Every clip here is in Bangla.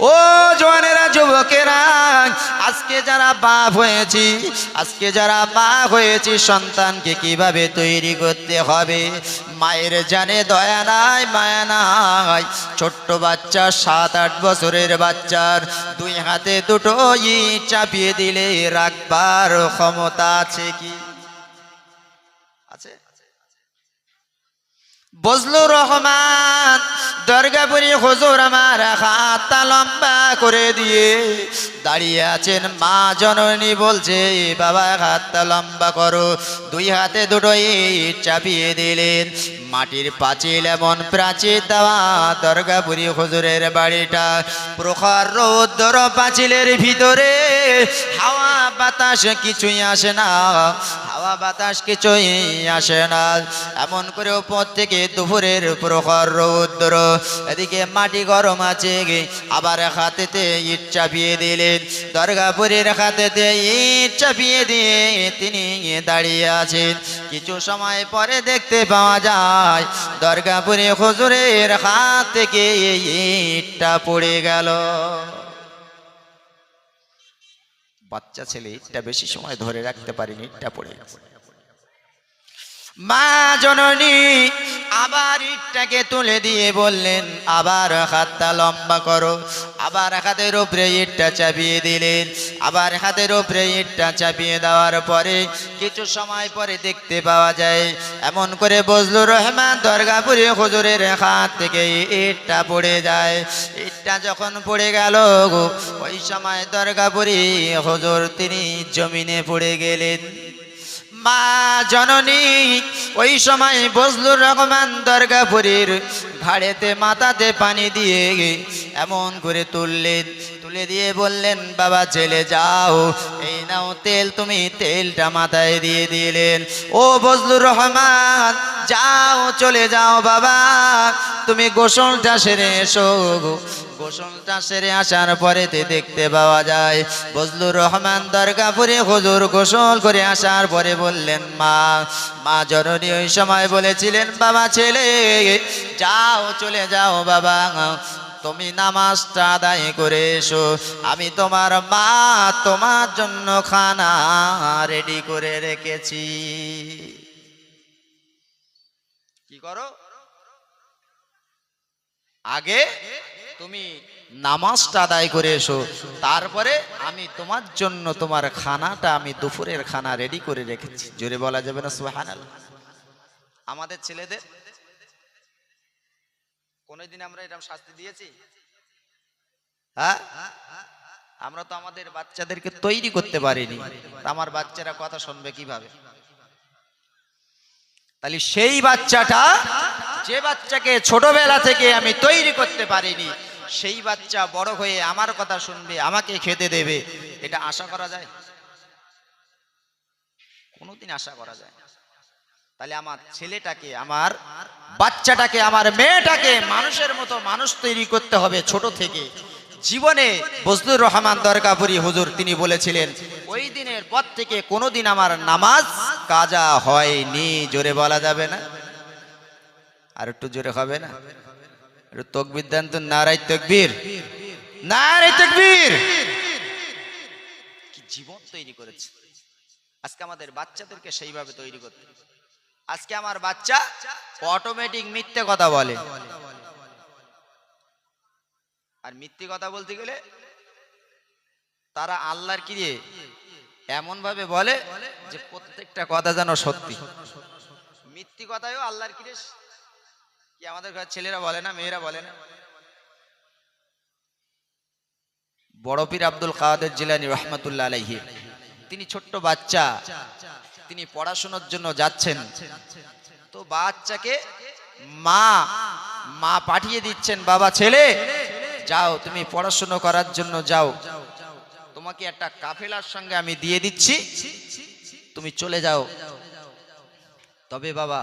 ও জোয়ানেরা, যুবকেরা, আজকে যারা বাপ হয়েছি, আজকে যারা মা হয়েছি, সন্তানকে কীভাবে তৈরি করতে হবে? মায়ের জানে দয়া নাই, মায়া নাই। ছোট্ট বাচ্চা, সাত, আট বছরের বাচ্চার দুই হাতে দুটো ইট চাপিয়ে দিলে রাখবার ক্ষমতা আছে কি? বজলুর রহমান, দরগাপুরি হুজুর আমার হাতটা লম্বা করে দিয়ে দাঁড়িয়ে আছেন। মা জননী বলছে, বাবা, হাতটা লম্বা করো। দুই হাতে দুটো ইট চাপিয়ে দিলেন। মাটির পাঁচিল এমন প্রাচীর দেওয়া দরগাপুরি হুজুরের বাড়িটা। প্রখর রৌদ্র পাঁচিলের ভিতরে হাওয়া বাতাস কিছুই আসে না, হাওয়া বাতাস কিছুই আসে না। এমন করে উপর থেকে দুপুরের প্রখর রৌদ্র। এদিকে মাটি গরম আছে আবার হাতেতে ইট চাপিয়ে দিলেন। দরগাপুরের হাতেতে ইট চাপিয়ে দিয়ে তিনি দাঁড়িয়ে আছেন। কিছু সময় পরে দেখতে পাওয়া যায়, দরগাপুরে হুজুরের হাত থেকে ইটটা পড়ে গেল। বাচ্চা ছেলে ইটটা বেশি সময় ধরে রাখতে পারেনি, ইটটা পড়ে গেছে। মা জননী আবার ইটটাকে তুলে দিয়ে বললেন, আবার হাতটা লম্বা করো। আবার হাতের উপরে ইটটা চাপিয়ে দিলেন। আবার হাতের উপরে ইটটা চাপিয়ে দেওয়ার পরে কিছু সময় পরে দেখতে পাওয়া যায়, এমন করে বজলুর রহমান দরগাপুরি হুজুরের হাত থেকে ইটটা পড়ে যায়। ইটটা যখন পড়ে গেল ওই সময় দরগাপুরি হুজুর তিনি জমিনে পড়ে গেলেন। মা জননী, ওই সময় বজলুর রহমান দরগাপুরীর ঘাড়েতে, মাথাতে পানি দিয়ে এমন করে তুললেন। তুলে দিয়ে বললেন, বাবা ছেলে যাও। এই নাও তেল, তুমি তেলটা মাথায় দিয়ে দিলেন। ও বজলুর রহমান, যাও, চলে যাও বাবা। তুমি গোসলটা সেরে এসো। গোসলটা সেরে আসার পরেতে দেখতে পাওয়া যায়। বজলুর রহমান দরগাপুরে হুজুর গোসল করে আসার পরে বললেন, মা মা জননী ওই সময় বলেছিলেন, বাবা ছেলে, যাও, চলে যাও বাবা, তুমি নামাজটা আদায় করে এসো। আমি তোমার মা, তোমার জন্য খানা রেডি করে রেখেছি। কি করো? আগে তুমি নামাজটা আদায় করে এসো, তারপরে আমি তোমার জন্য তোমার খানাটা আমি দুপুরের খানা রেডি করে রেখেছি। জোরে বলা যাবে না সুহান আমাদের ছেলেদের? কোনোদিন আমরা এরকম শাস্তি দিয়েছি? হ্যাঁ? আমরা তো আমাদের বাচ্চাদেরকে তৈরি করতে পারিনি। আমার বাচ্চারা কথা শুনবে কীভাবে? তাহলে সেই বাচ্চাটা যে বাচ্চাকে ছোটবেলা থেকে আমি তৈরি করতে পারিনি, সেই বাচ্চা বড় হয়ে আমার কথা শুনবে, আমাকে খেতে দেবে। এটা আশা করা যায়? কোনোদিন আশা করা যায় তাহলে আমার ছেলেটাকে, আমার বাচ্চাটাকে, আমার মেয়েটাকে মানুষের মতো মানুষ তৈরি করতে হবে ছোট থেকে। জীবনে বজলুর রহমান দরকাপুরি হুজুর, তিনি বলেছিলেন, ওই দিনের পর থেকে কোনোদিন আমার নামাজ কাজা হয়নি। জোরে বলা যাবে না? আর একটু জোরে হবে না? তকবির দেন তো নারাই তকবীর। নারাই তকবীর! কি জীবন তৈরি করেছে। আজকে আমাদের বাচ্চাদেরকে সেইভাবে তৈরি করতে আজকে আমার বাচ্চা অটোমেটিক মিথ্যে কথা বলে। আর মিথ্যে কথা বলতে গেলে তারা আল্লাহর কি দিয়ে? এমন ভাবে বলে যে প্রত্যেকটা কথা যেন সত্যি। মিথ্যে কথাও আল্লাহর কি রে কি আমাদের ঘরের ছেলেরা বলে না, মেয়েরা বলে না? বড় পীর আব্দুল কাদের জিলানি রহমতুল্লাহ আলাইহি, তিনি ছোট্ট বাচ্চা, তিনি পড়াশোনার জন্য যাচ্ছেন। তো বাচ্চাকে মা মা পাঠিয়ে দিচ্ছেন, বাবা ছেলে, যাও, তুমি পড়াশোনা করার জন্য যাও। তোমাকে একটা কাফেলার সঙ্গে আমি দিয়ে দিচ্ছি, তুমি চলে যাও। তবে বাবা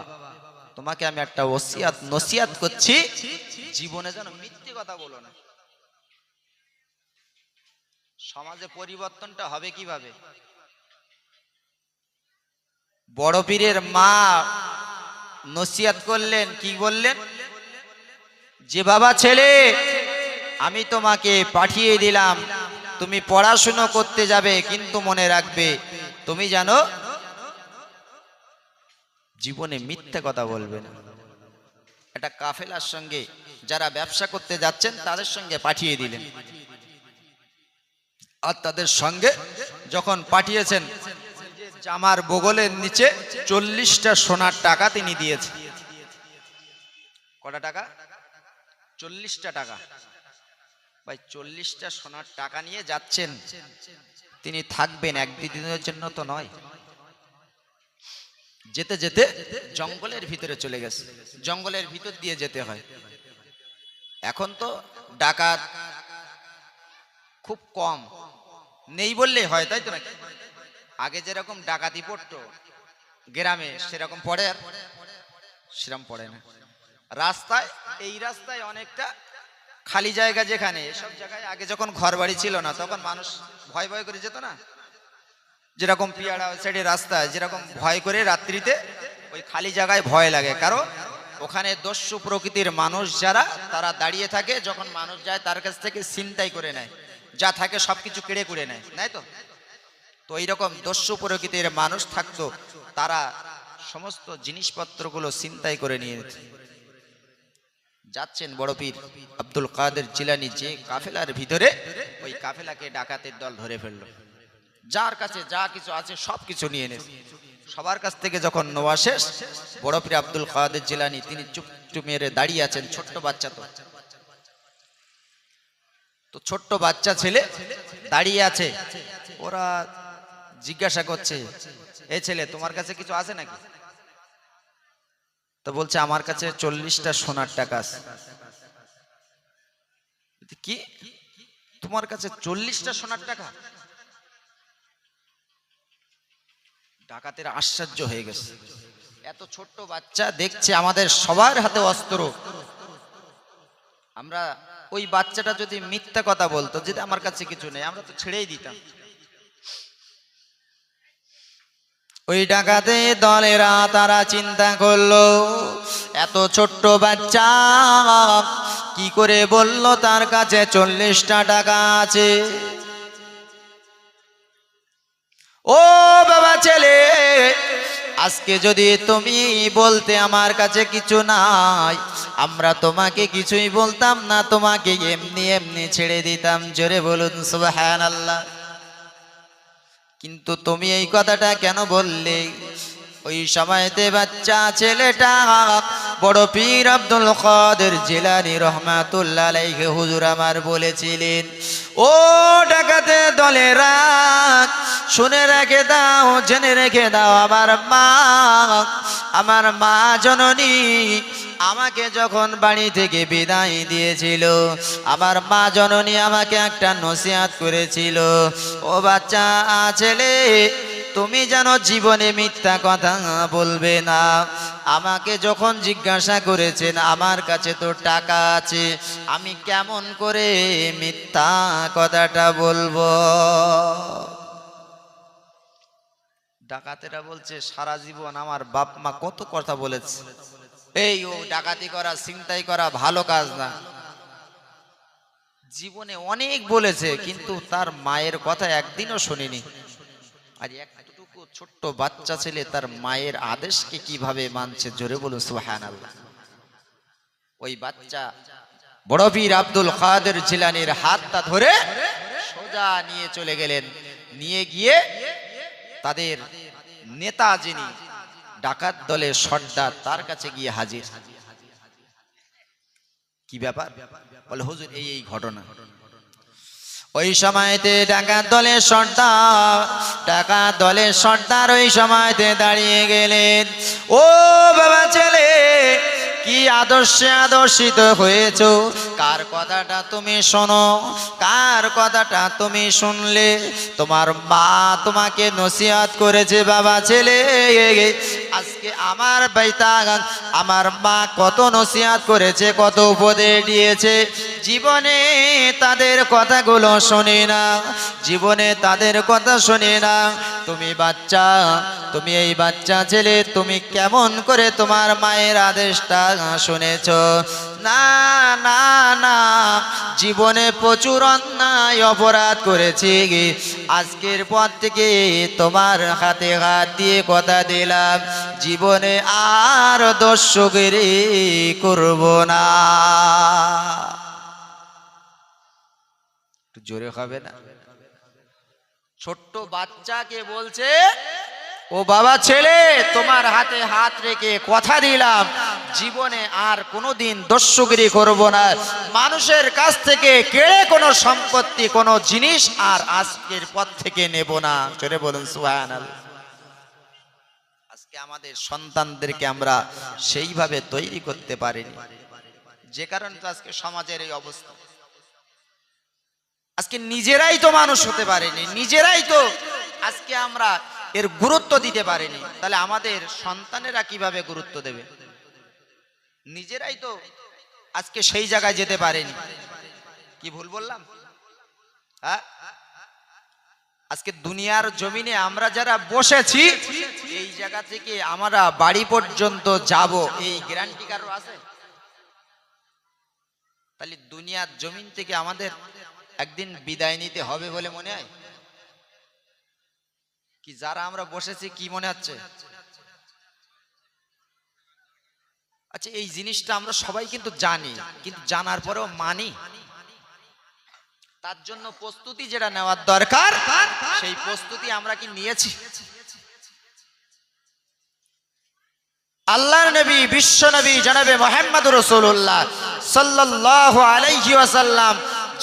তোমাকে আমি একটা ওসিয়াত, নসিয়াত করছি, জীবনে যেন মিথ্যে কথা বলো না। সমাজে পরিবর্তনটা হবে কীভাবে? বড় পীরের মা নসিয়াত করলেন, কি বললেন? যে বাবা ছেলে, আমি তোমাকে পাঠিয়ে দিলাম, তুমি পড়াশুনো করতে যাবে, কিন্তু মনে রাখবে, তুমি জানো জীবনে মিথ্যে কথা বলবে না। একটা কাফেলার সঙ্গে যারা ব্যবসা করতে যাচ্ছেন, তাদের সঙ্গে পাঠিয়ে দিলেন। আর তাদের সঙ্গে যখন পাঠিয়েছেন, জামার বগলের নিচে চল্লিশটা সোনার টাকা তিনি দিয়েছেন। কটা টাকা? চল্লিশটা টাকা। ভাই, চল্লিশটা সোনার টাকা নিয়ে যাচ্ছেন, তিনি থাকবেন এক দিনের জন্য তো নয়। যেতে যেতে জঙ্গলের ভিতরে চলে গেছে। জঙ্গলের ভিতর দিয়ে যেতে হয়। এখন তো ডাকাত খুব কম। নেই বললেই হয়, তাই তো নাকি? আগে যেরকম ডাকাতি পড়তো, গ্রামে সেরকম পড়ে আর সেরকম পড়ে না। রাস্তায়, এই রাস্তায় অনেকটা খালি জায়গা যেখানে, সব জায়গায় আগে যখন ঘর বাড়ি ছিল না, তখন মানুষ ভয় ভয় করে যেত না? যেরকম পিয়ারা সাইডে রাস্তা যেরকম ভয় করে রাত্রিতে ওই খালি জায়গায় ভয় লাগে। কারণ ওখানে দস্যু প্রকৃতির মানুষ যারা, তারা দাঁড়িয়ে থাকে, যখন মানুষ যায় তার কাছ থেকে ছিনতাই করে নেয়। যা থাকে সব কিছু কেড়ে কুড়ে নেয়, তাই তো? তো এইরকম দস্যু প্রকৃতির মানুষ থাকতো, তারা সমস্ত জিনিসপত্রগুলো ছিনতাই করে নিয়ে যাচ্ছেন বড় পীর আব্দুল কাদের জিলানি যে কাফেলার ভিতরে, ওই কাফেলাকে ডাকাতের দল ধরে ফেলল। যার কাছে যা কিছু আছে সব কিছু নিয়ে নেছে সবার কাছ থেকে যখন নোয়া শেষ, বড় পীর আব্দুল কাদের জিলানি, তিনি চুপ মেরে দাঁড়িয়ে আছেন, ছোট্ট বাচ্চা তো। তো ছোট্ট বাচ্চা ছেলে দাঁড়িয়ে আছে। ওরা জিজ্ঞাসা করছে, এ ছেলে, তোমার কাছে কিছু আছে নাকি? তো বলছে, আমার কাছে চল্লিশটা সোনার টাকা আছে। কি? তোমার কাছে চল্লিশটা সোনার টাকা? ডাকাতের আশ্চর্য হয়ে গেছে। এত ছোট্ট বাচ্চা দেখছে আমাদের সবার হাতে অস্ত্র। আমরা ওই বাচ্চাটা যদি মিথ্যা কথা বলতো, যদি আমার কাছে কিছু নেই, আমরা তো ছেড়েই দিতাম। ওই ডাকাতে দলেরা তারা চিন্তা করল, এত ছোট্ট বাচ্চা, কি করে বলল, তার কাছে চল্লিশটা টাকা আছে। ও বাবা ছেলে, আজকে যদি তুমি বলতে আমার কাছে কিছু নাই, আমরা তোমাকে কিছুই বলতাম না, তোমাকে এমনি এমনি ছেড়ে দিতাম। জোরে বলুন সুবাহান আল্লাহ কিন্তু তুমি এই কথাটা কেন বললে? ওই সময়তে বাচ্চা ছেলেটা বড় পীর আব্দুল কাদের জিলানি রহমাতুল্লাহ হুজুর আমার বলেছিলেন, ও ডাকাতে দলে রাখ শুনে রেখে দাও, জেনে রেখে দাও আমার মা। আমার মা জননী আমাকে যখন বাড়ি থেকে বিদায় দিয়েছিল, আমার মা জননী আমাকে একটা নসিহাত করেছিল। ও বাচ্চা, ছেলে, তুমি যেন জীবনে মিথ্যা কথা বলবে না। আমাকে যখন জিজ্ঞাসা করেছেন, আমার কাছে তো টাকা আছে, আমি কেমন করে মিথ্যা কথাটা বলব? ডাকাতেরা বলছে, সারা জীবন আমার বাপ মা কত কথা বলেছে। এই ও ডাকাতি করা চিন্তাই করা ভালো কাজ না। জীবনে অনেক বলেছে, কিন্তু তার মায়ের কথা একদিনও শুনিনি। আর একটুকু ছোট্ট বাচ্চা ছেলে তার মায়ের আদেশকে কীভাবে মানছে, জোরে বলুন সুহান ওই বাচ্চা বড় বীর আব্দুল কাদের জিলানির হাতটা ধরে সোজা নিয়ে চলে গেলেন। নিয়ে গিয়ে তাদের নেতা যিনি, ডাকাত দলের সর্দার, তার কাছে গিয়ে হাজির। কি ব্যাপার? বলে, হুজুর, এই এই ঘটনা। ওই সময়তে ডাকাত দলের সর্দার, ডাকাত দলের সর্দার ওই সময়তে দাঁড়িয়ে গেলেন। ও বাবা ছেলে কি আদর্শে আদর্শিত হয়েছ? কার কথাটা তুমি শোনো? কার কথাটা তুমি শুনলে? তোমার মা তোমাকে নসিহত করেছে, বাবা ছেলে। আজকে আমার বাইতা আমার মা কত নসিহত করেছে, কত উপদেশ দিয়েছে। জীবনে তাদের কথাগুলো শোনে না। জীবনে তাদের কথা শোনে না। তুমি বাচ্চা তুমি এই বাচ্চা ছেলে, তুমি কেমন করে তোমার মায়ের আদেশটা শুনেছ? না না না, জীবনে প্রচুর অন্যায় অপরাধ করেছি। আজকের পর থেকে তোমার হাতে হাত দিয়ে কথা দিলাম, জীবনে আর দর্শকেরই করব না। জোরে হবে না? ছোট্ট বাচ্চাকে বলছে ও বাবা ছেলে, তোমার হাতে হাত রেখে কথা দিলাম। জীবনে আর কোনোদিন দস্যুগিরি করব না। মানুষের কাছ থেকে কেড়ে কোনো সম্পত্তি, কোনো জিনিস আর আজকের পর থেকে নেব না। চলে বলুন সুহান আজকে আমাদের সন্তানদেরকে আমরা সেইভাবে তৈরি করতে পারিনি। যে কারণে তো আজকে সমাজের এই অবস্থা। আজকে নিজেরাই তো মানুষ হতে পারেনি, নিজেরাই তো আজকে আমরা এর গুরুত্ব দিতে পারেনি, তাহলে আমাদের সন্তানেরা কীভাবে গুরুত্ব দেবে? নিজেরাই তো আজকে সেই জায়গায় যেতে পারেনি। কি ভুল বললাম? হ্যাঁ? আজকে দুনিয়ার জমিনে আমরা যারা বসেছি, এই জায়গা থেকে আমরা বাড়ি পর্যন্ত যাব। এই গ্যারান্টি কারও আছে? তাহলে দুনিয়ার জমিন থেকে আমাদের একদিন বিদায় নিতে হবে বলে মনে হয়? কি যারা আমরা বসেছি, কি মনে হচ্ছে? আচ্ছা এই জিনিসটা আমরা সবাই কিন্তু জানি, কিন্তু জানার পরেও মানি। তার জন্য প্রস্তুতি যেটা নেওয়ার দরকার, সেই প্রস্তুতি আমরা কি নিয়েছি? আল্লাহর নবী, বিশ্ব নবী জানাবে মোহাম্মদ রসুল্লাহ সাল্লাহ আলাইহি ওয়াসাল্লাম,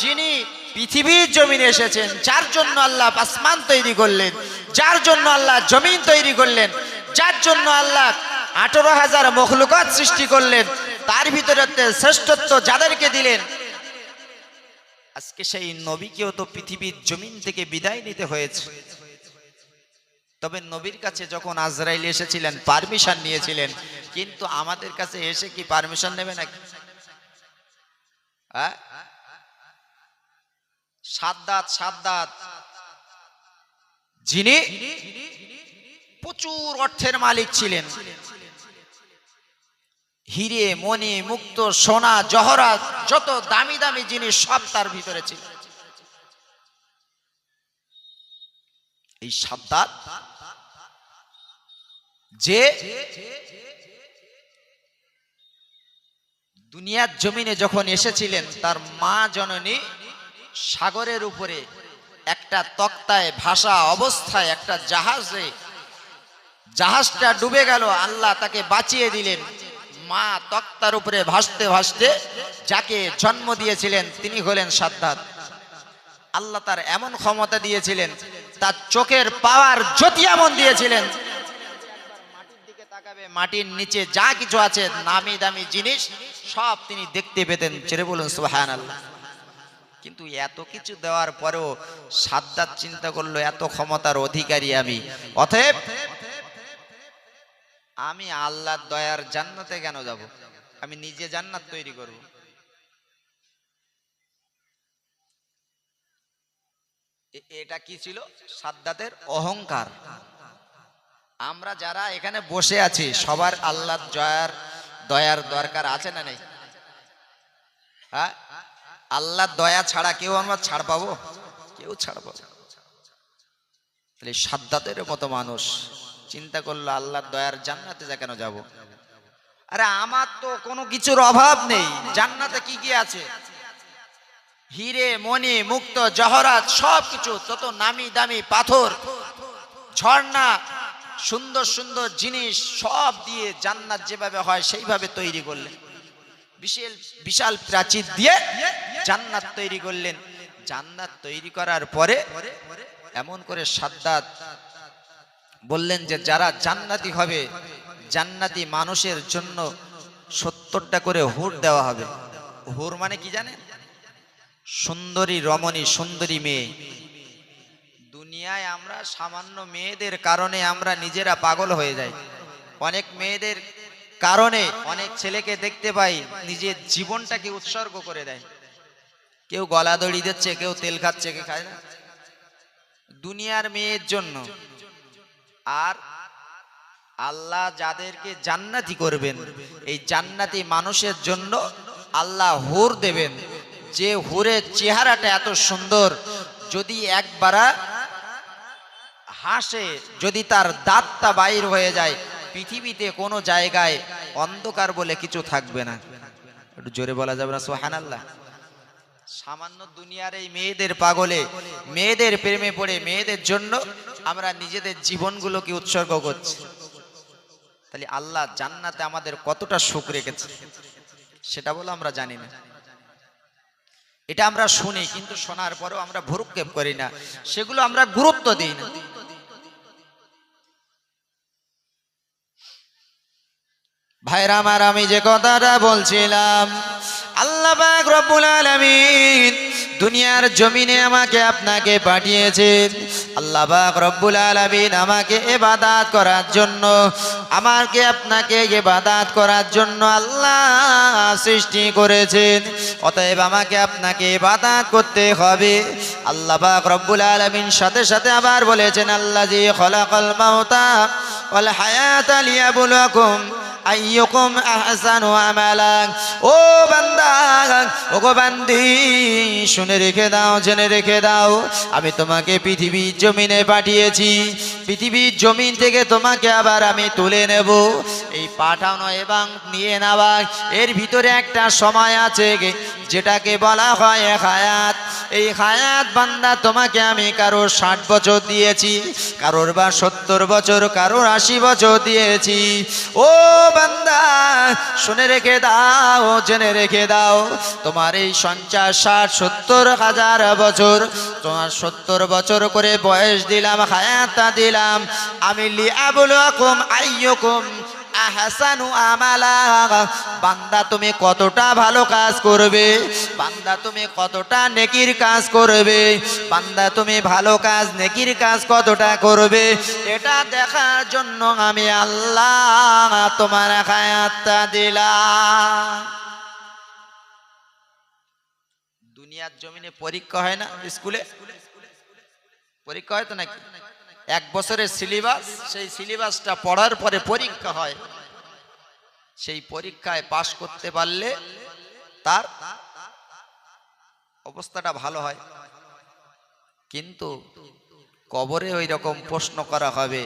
যিনি পৃথিবীর জমিনে এসেছেন, যার জন্য আল্লাহ আসমান তৈরি করলেন, যার জন্য আল্লাহ জমিন তৈরি করলেন, যার জন্য আল্লাহ আঠারো হাজার মখলুকাত সৃষ্টি করলেন, তার ভিতরে শ্রেষ্ঠত্ব যাদেরকে দিলেন। আজকে সেই নবীকেও তো পৃথিবীর জমিন থেকে বিদায় নিতে হয়েছে। তবে নবীর কাছে যখন আজরাইল এসেছিলেন, পারমিশন নিয়েছিলেন, কিন্তু আমাদের কাছে এসে কি পারমিশন নেবে নাকি? হ্যাঁ? সাদ্দাত সাদ্দাত। যিনি প্রচুর অর্থের মালিক ছিলেন। হিরে, মণি, মুক্ত, সোনা জহরাত যত দামি দামি জিনিস সব তার ভিতরে ছিল। এই সাদ্দাত যে দুনিয়ার জমিনে যখন এসেছিলেন, তার মা জননী সাগরের উপরে একটা তক্তায় ভাষা অবস্থায় একটা জাহাজে, জাহাজটা ডুবে গেল, আল্লাহ তাকে বাঁচিয়ে দিলেন। মা তক্তার উপরে ভাসতে ভাসতে যাকে জন্ম দিয়েছিলেন, তিনি হলেন সাদ্দাত। আল্লাহ তার এমন ক্ষমতা দিয়েছিলেন, তার চোখের পাওয়ার জ্যোতি এমন দিয়েছিলেন। তাকাবে, মাটির নিচে যা কিছু আছে, নামি দামি জিনিস, সব তিনি দেখতে পেতেন। ছেড়ে বলুন সুহান আল্লাহ কিন্তু এত কিছু দেওয়ার পরেও সাদ্দাত চিন্তা করল, এত ক্ষমতার অধিকারী আমি। অতএব আমি আল্লাহর দয়ার জান্নাতে কেন যাব? আমি নিজে জান্নাত তৈরি করব। এটা কি ছিল? সাদ্দাতের অহংকার। আমরা যারা এখানে বসে আছি, সবার আল্লাহর জয়ার, দয়ার দরকার আছে না নেই? হ্যাঁ? আল্লাহর দয়া ছাড়া কেউ আমরা ছাড় পাবো? কেউ ছাড় পাবো তাহলে সাদ্দাতের মতো মানুষ চিন্তা করল আল্লাহর দয়ার জান্নাতে যা কেন যাব? আরে আমার তো কোনো কিছুর অভাব নেই। জান্নাতে কি কি আছে? হিরে মণি মুক্ত, জহরাত সব কিছু তত নামি দামি পাথর, ঝর্ণা, সুন্দর সুন্দর জিনিস সব দিয়ে জান্নাত যেভাবে হয় সেইভাবে তৈরি করলেন। বিশাল বিশাল প্রাচীর দিয়ে জান্নাত তৈরি করলেন। জান্নাত তৈরি করার পরে এমন করে সাদ্দাত বললেন যে, যারা জান্নাতি হবে, জান্নাতি মানুষের জন্য সত্তরটা করে হুর দেওয়া হবে। হুর মানে কি জানেন? সুন্দরী রমণী, সুন্দরী মেয়ে। দুনিয়ায় আমরা সামান্য মেয়েদের কারণে আমরা নিজেরা পাগল হয়ে যাই। অনেক মেয়েদের কারণে অনেক ছেলেকে দেখতে পাই, নিজের জীবনটাকে উৎসর্গ করে দেয়। কেউ গলা দড়ি দিচ্ছে, কেউ তেল খাচ্ছে কে খায় না। দুনিয়ার মেয়ের জন্য। আর আল্লাহ যাদেরকে জান্নাতি করবেন, এই জান্নাতি মানুষের জন্য আল্লাহ হুর দেবেন। যে হুরের চেহারাটা এত সুন্দর, যদি একবারা হাসে, যদি তার দাঁতটা বাইর হয়ে যায় পৃথিবীতে কোনো জায়গায় অন্ধকার বলে কিছু থাকবে না। একটু জোরে বলা যাবে না? সোহান আল্লাহ সামান্য দুনিয়ার এই মেয়েদের পাগলে, মেয়েদের প্রেমে পড়ে, মেয়েদের জন্য আমরা নিজেদের জীবনগুলোকে উৎসর্গ করছি। তাহলে আল্লাহ জান্নাতে আমাদের কতটা সুখ রেখেছে, সেটা বলে আমরা জানি না। এটা আমরা শুনি, কিন্তু শোনার পরেও আমরা ভুরুক্ষেপ করি না। সেগুলো আমরা গুরুত্ব দিই না। ভাইরা আমার, আমি যে কথাটা বলছিলাম, আল্লাহ পাক রব্বুল আলামিন দুনিয়ার জমিনে আমাকে আপনাকে পাঠিয়েছেন। আল্লাহ রব্বুল আলামিন আমাকে ইবাদত করার জন্য, আমাকে আপনাকে ইবাদত করার জন্য আল্লাহ সৃষ্টি করেছেন। অতএব আমাকে আপনাকে ইবাদত করতে হবে। আল্লাহ রব্বুল আলামিন সাথে সাথে আবার বলেছেন আল্লাজি খলাকাল মাউতা ওয়াল হায়াতা লিয়াবলুয়াকুম আইয়ুকুম আহসানু আমালা। ও বান্দা ও গো বান্দি, শুনে রেখে দাও, জেনে রেখে দাও, আমি তোমাকে পৃথিবীর জমিনে পাঠিয়েছি। পৃথিবীর জমিন থেকে তোমাকে আবার আমি তুলে নেব। এই পাঠানো এবং নিয়ে নেওয়া এর ভিতরে একটা সময় আছে, যেটাকে বলা হয় হায়াত। এই হায়াত বান্দা, তোমাকে আমি কারোর ষাট বছর দিয়েছি, কারোর বা সত্তর বছর, কারোর আশি বছর দিয়েছি। ও বান্দা, শুনে রেখে দাও, জেনে রেখে দাও, তোমার এই সঞ্চার ষাট, সত্তর হাজার বছর, তোমার সত্তর বছর করে বয়স দিলাম, হায়াতা দিলাম। আমি লিয়াবুল আইয়কুম আহসানু আমালা। বান্দা, তুমি কতটা ভালো কাজ করবে? বান্দা, তুমি কতটা নেকির কাজ করবে? বান্দা, তুমি ভালো কাজ, নেকির কাজ কতটা করবে? এটা দেখার জন্য আমি আল্লাহ তোমার খায়াতটা দিলাম। দুনিয়ার জমিনে পরীক্ষা হয় না? স্কুলে? পরীক্ষা হয় তো নাকি? এক বছরের সিলেবাস, সেই সিলেবাসটা পড়ার পরে পরীক্ষা হয়। সেই পরীক্ষায় পাশ করতে পারলে তার অবস্থাটা ভালো হয়। কিন্তু কবরে ওই রকম প্রশ্ন করা হবে,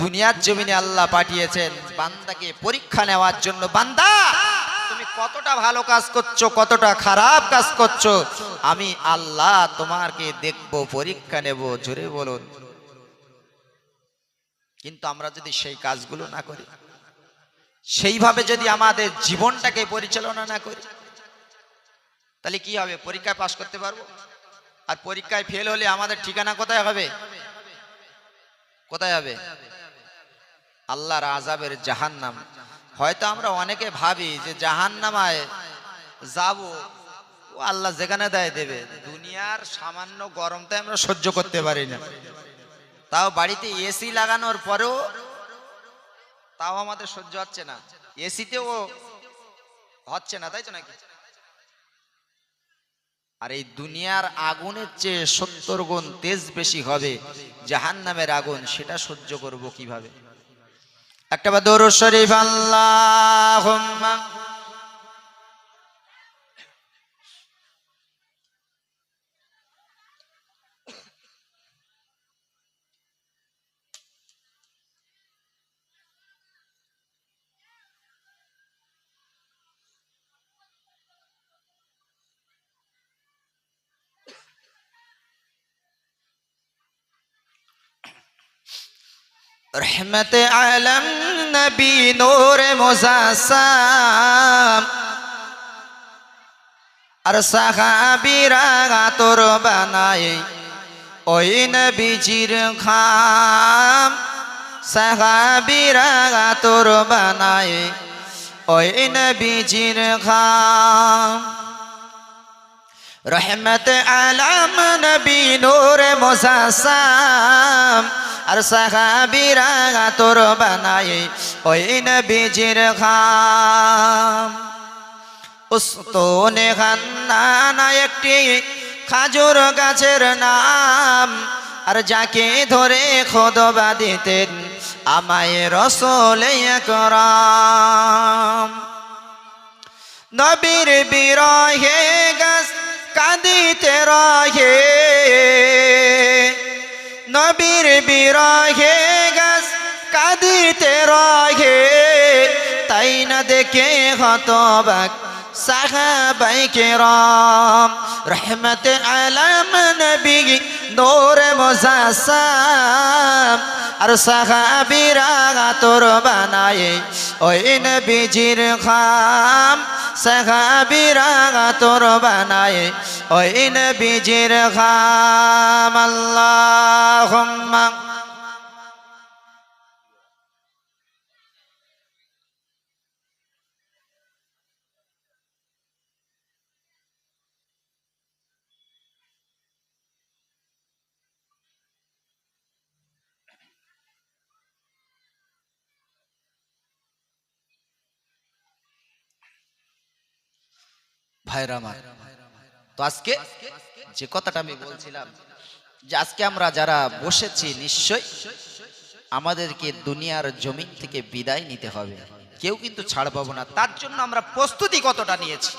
দুনিয়ার জমিনে আল্লাহ পাঠিয়েছেন, বান্দাকে পরীক্ষা নেওয়ার জন্য, বান্দা, তুমি কতটা ভালো কাজ করছ, কতটা খারাপ কাজ করছ, আমি আল্লাহ তোমাকে দেখব, পরীক্ষা নেব, জোরে বলুন। কিন্তু আমরা যদি সেই কাজগুলো না করি, সেইভাবে যদি আমাদের জীবনটাকে পরিচালনা না করি, তাহলে কি হবে? পরীক্ষায় পাশ করতে পারব? আর পরীক্ষায় ফেল হলে আমাদের ঠিকানা কোথায় হবে? কোথায় হবে? আল্লাহর আজাবের জাহান্নাম। হয়তো আমরা অনেকে ভাবি যে জাহান্নামায় যাব, ও আল্লাহ যেখানে দেয় দেবে। দুনিয়ার সামান্য গরমটা আমরা সহ্য করতে পারি না। তাও বাড়িতে এসি লাগানোর পরেও তাও আমাদের সহ্য হচ্ছে না। এসিতেও হচ্ছে না, তাই তো নাকি? আর এই দুনিয়ার আগুনের চেয়ে সত্তর গুণ তেজ বেশি হবে জাহান নামের আগুন, সেটা সহ্য করব কীভাবে? একটা বা দরুদ শরীফ আল্লাহ রহমত আলম নবী নূর মুজাসাম আর সাহাবিরা তোর বানায়, ওই নবীজির খাম। সাহাবিরা তোর বানায়, ওই নবীজির খাম। রহমত আলম নবী নূর মুজাসাম আর সাহাবিরা তোর বানাই ওই নবীজির খাম উস্তনে খান্না একটি খাজুর গাছের নাম। আর যাকে ধরে খোদবা দিতেন আমায় রসলে করাম নবীর বিরহে গাছ কাঁদিতে রহে নবীর বিরহে গাছ কাঁদিতে রহে তাই না দেখে হতবাক সাহাবাই কেরাম রহমত আলম নবী, নূর মুজাসসাম। আর সাহাবিরা তোর বানায়ে ওই নবীজির খাম। সাহাবিরা তোর বানায়ে ওই নবীজির খাম। আল্লাহুম্মা ভাইরা আমার। তো আজকে যে কথাটা আমি বলছিলাম যে আজকে আমরা যারা বসেছি নিশ্চয় আমাদেরকে দুনিয়ার জমিন থেকে বিদায় নিতে হবে। কেউ কিন্তু ছাড় পাবো না। তার জন্য আমরা প্রস্তুতি কতটা নিয়েছি?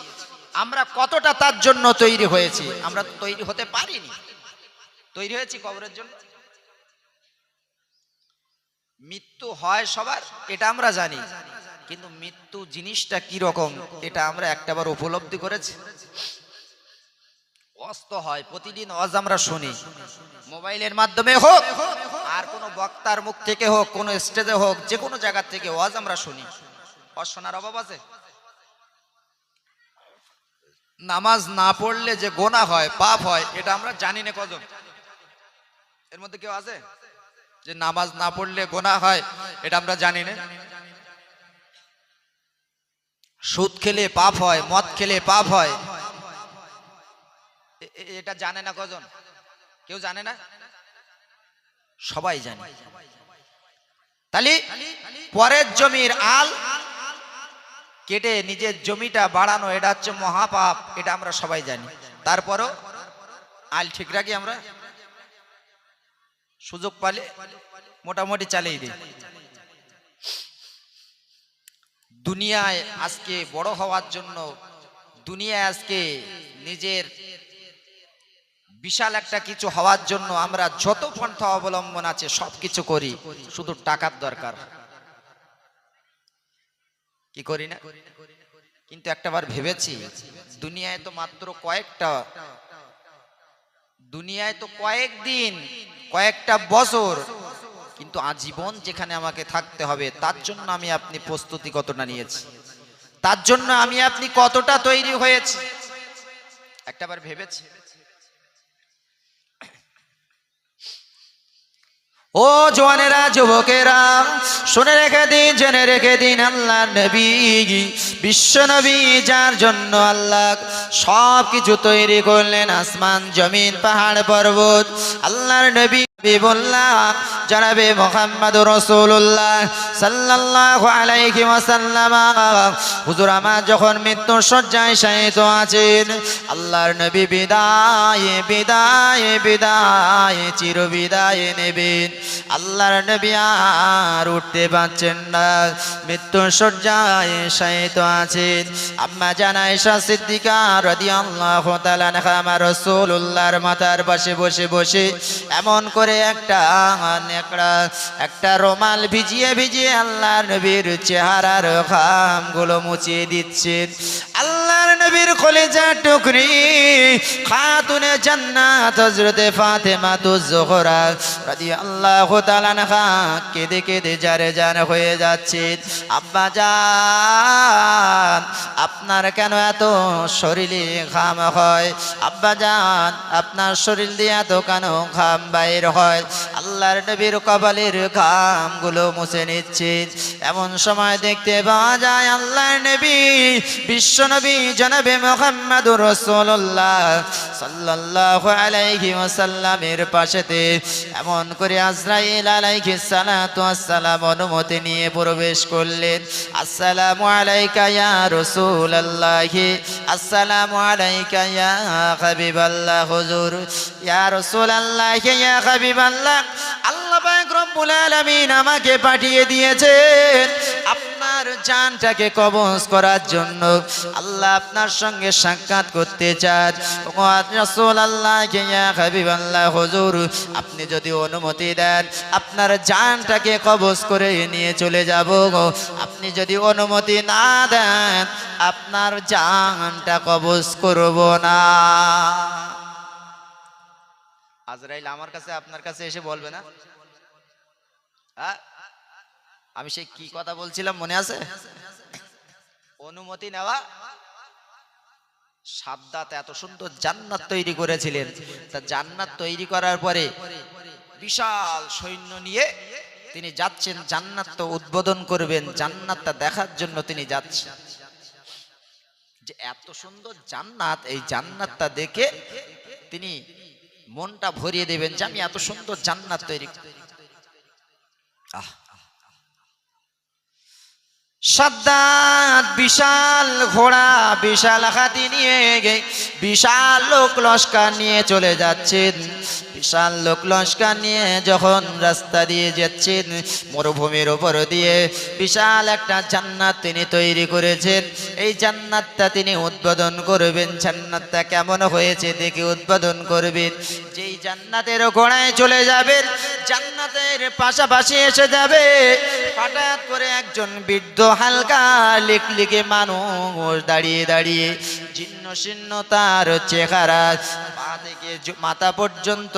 আমরা কতটা তার জন্য তৈরি হয়েছি? আমরা তৈরি হতে পারিনি। তৈরি হয়েছি কবরের জন্য? মৃত্যু হয় সবার, এটা আমরা জানি। কিন্তু মৃত্যু জিনিসটা কি রকম, এটা আমরা একটাবার উপলব্ধি করেছি। অস্ত হয়, প্রতিদিন অজ আমরা শুনি। মোবাইলের মাধ্যমে হোক, আর কোনো বক্তার মুখ থেকে হোক, কোনো স্টেজে হোক, যে কোনো জায়গা থেকে অজ আমরা শুনি। অজ শোনার অভাব আছে? নামাজ না পড়লে যে গোনা হয়, পাপ হয়, এটা আমরা জানি না কজন। এর মধ্যে কেউ আছে? যে নামাজ না পড়লে গোনা হয়, এটা আমরা জানি না। সুদ খেলে পাপ হয়, মদ খেলে পাপ হয়। এটা জানে না কজন? কেউ জানে না? সবাই জানে। তাহলে পরের জমির আল কেটে নিজের জমিটা বাড়ানো, এটা হচ্ছে মহাপাপ, এটা আমরা সবাই জানি। তারপরও আল ঠিক রাখি আমরা? সুযোগ পালে মোটামুটি চালিয়ে দিই। দুনিয়ায় আজকে বড় হওয়ার জন্য, দুনিয়ায় আজকে নিজের বিশাল একটা কিছু হওয়ার জন্য আমরা যত পন্থা অবলম্বন আছে সব কিছু করি, শুধু টাকার দরকার। কি করি না? কিন্তু একটাবার ভেবেছি, দুনিয়ায় তো মাত্র কয়েকটা, দুনিয়ায় তো কয়েকদিন, কয়েকটা বছর কিন্তু আজীবন যেখানে আমাকে থাকতে হবে, তার জন্য আমি আপনি প্রস্তুতি কতটা নিয়েছি? তার জন্য আমি আপনি কতটা তৈরি হয়েছে? একটাবার ভেবেছি। ও জোয়ানেরা, যুবকেরা, শুনে রেখে দিন, জেনে রেখে দিন আল্লাহ নবী, বিশ্ব নবী, যার জন্য আল্লাহ সব কিছু তৈরি করলেন, আসমান, জমিন, পাহাড়, পর্বত। আল্লাহর নবী যখন মৃত্যুর শয্যায় আল্লাহর নবী বিদায় বিদায় চির বিদায় নেবেন। আল্লাহর নবী আর উঠতে পারছেন না। মৃত্যুর শয্যায় শায়িত আছেন। আম্মা জানাই সিদ্দিকা রাদিয়াল্লাহু তাআলা আমার রাসূলুল্লাহর মাথার পাশে বসে বসে এমন করে একটা নেকড়া একটা রোমাল ভিজিয়ে ভিজিয়ে আল্লাহর নবীর চেহারার খামগুলো মুছিয়ে দিচ্ছেন আল্লাহর নবীর কলেজা টুকরি, খাতুনে জান্নাত হযরতে ফাতেমা তু জোহরা রাদিয়াল্লাহু তাআলা আনহা কেঁদে কেঁদে জারে জান হয়ে যাচ্ছে। আব্বা যান আপনার কেন এত শরীরে ঘাম হয়? আব্বা যান আপনার শরীর দিয়ে এত কেন ঘাম বাইর হয়। আল্লাহর নবীর কপালের ঘামগুলো মুছে নিচ্ছে। এমন সময় দেখতে পাওয়া যায় আল্লাহর নবী, বিশ্ব নবী জনাবে মোহাম্মদুর রাসূলুল্লাহ সাল্লাল্লাহু আলাইহি ওয়াসাল্লামের পাশেতে। এমন করে আজরাইল আলাইহিস সালাতু অনুমতি নিয়ে প্রবেশ করলেন। আসসালামু আলাইকা ইয়া রাসূলুল্লাহ, আসসালামু আলাইকা ইয়া হাবিবাল্লাহ হুজুর। ইয়া রাসূলুল্লাহ, ইয়া হাবিবাল্লাহ আল্লাহ পাক রব্বুল আলামিন আমাকে পাঠিয়ে দিয়েছেন। আপনার জানটাকে কবজ করার জন্য আল্লাহ আপনার সঙ্গে সাক্ষাৎ করতে চান। রাসূল আল্লাহ ইয়া হাবিব আল্লাহ হুজুর, আপনি যদি অনুমতি দেন, আপনার জানটাকে কবজ করে নিয়ে চলে যাব আপনি যদি অনুমতি না দেন, আপনার জানটা কবজ করব না। আজরাইল আমার কাছে আপনার কাছে এসে বলবে না? হ্যাঁ? আমি সেই কি কথা বলছিলাম মনে আছে? অনুমতি নেওয়া? সাদ্দাত এত সুন্দর জান্নাত তৈরি করেছিলেন। তা জান্নাত তৈরি করার পরে বিশাল সৈন্য নিয়ে তিনি যাচ্ছেন জান্নাতটা উদ্বোধন করবেন, জান্নাতটা দেখার জন্য তিনি যাচ্ছেন। যে এত সুন্দর জান্নাত, এই জান্নাতটা দেখে তিনি মনটা ভরিয়ে দেবেন যে আমি এত সুন্দর জান্নাত তৈরি আহ। সাদ্দাত বিশাল ঘোড়া, বিশাল হাতি নিয়ে গে বিশাল লোক লস্কার নিয়ে চলে যাচ্ছেন। বিশাল লোক লস্কার নিয়ে যখন রাস্তা দিয়ে যাচ্ছেন, মরুভূমির ওপর দিয়ে বিশাল একটা জান্নাত তিনি তৈরি করেছেন। এই জান্নাতটা তিনি উদ্বোধন করবেন। জান্নাতটা কেমন হয়েছে দেখে উদ্বোধন করবেন। যেই জান্নাতের ঘোড়ায় চলে যাবেন, জান্নাতের পাশাপাশি এসে যাবে। হঠাৎ করে একজন বৃদ্ধ হালকা লিকলিকে মানুষ দাঁড়িয়ে দাঁড়িয়ে জীর্ণ শীর্ণ তার চেহারা। পা থেকে মাথা পর্যন্ত,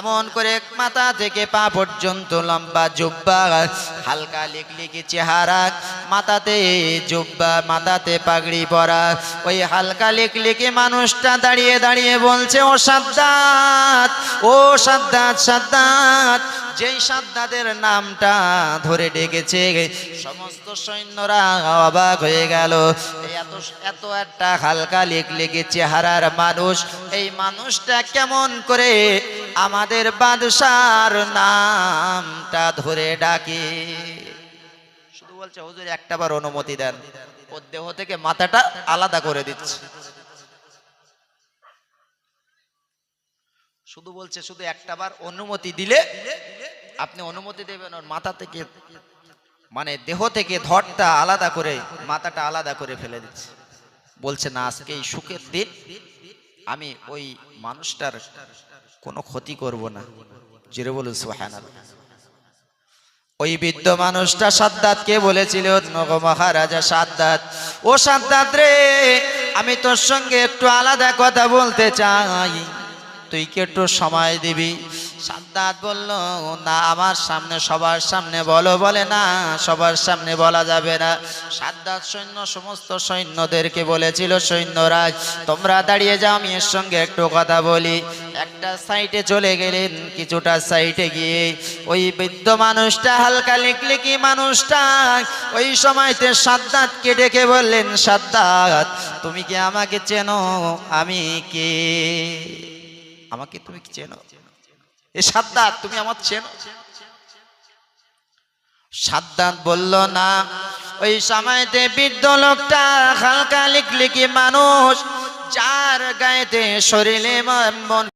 এমন করে মাথা থেকে পা পর্যন্ত লম্বা জুব্বা, হালকা লিকলিকে চেহারা, মাথাতে জুব্বা, মাথাতে পাগড়ি পরা। ওই হালকা লিকলিকে মানুষটা দাঁড়িয়ে দাঁড়িয়ে বলছে, ও সাদ্দাত ও সাদ্দাত সাদ্দাত যেই সাদ্দাতের নামটা ধরে ডেকেছে, সমস্ত সৈন্যরা অবাক হয়ে গেল। এত এত একটা হালকা লেক লেগে চেহারার মানুষ, এই মানুষটা কেমন করে আমাদের বাদশার নামটা ধরে ডাকে? শুধু বলছে, হুজুর একটাবার অনুমতি দেন। ওর দেহ থেকে মাথাটা আলাদা করে দিচ্ছে। শুধু বলছে, শুধু একটাবার অনুমতি দিলে আপনি অনুমতি দেবেন ওর মাথা থেকে মানে দেহ থেকে ধরটা আলাদা করে, মাথাটা আলাদা করে ফেলে দিচ্ছে। বলছে, না, আজকে এই সুখের দিন আমি ওই মানুষটার কোনো ক্ষতি করব না। জিরে বলুন, সুবহানাল্লাহ। ওই বৃদ্ধ মানুষটা সাদ্দাতকে বলেছিল, নগো মহারাজা সাদ্দাত, ও সাদ্দাত রে, আমি তোর সঙ্গে একটু আলাদা কথা বলতে চাই। তুই কি একটু সময় দিবি? সাদ্দাত বলল, না, আমার সামনে, সবার সামনে বলো। বলে, না, সবার সামনে বলা যাবে না। সাদ্দাত সৈন্য, সমস্ত সৈন্যদেরকে বলেছিল সৈন্যরাজ তোমরা দাঁড়িয়ে যাও, আমি এর সঙ্গে একটু কথা বলি। একটা সাইটে চলে গেলেন, কিছুটা সাইডে গিয়ে, ওই বৃদ্ধ মানুষটা, হালকা লিকলিকি মানুষটা। ওই সময়তে সাদ্দাতকে ডেকে বললেন, সাদ্দাত, তুমি কি আমাকে চেনো? আমি কে? আমাকে তুমি কি চেনো? এ সাদ্দাত, তুমি আমার চেনো? সাদ্দাত বলল, না, ওই সময়তে বৃদ্ধ লোকটা হালকা লিকলিকি মানুষ, যার গায়েতে শরীরে মন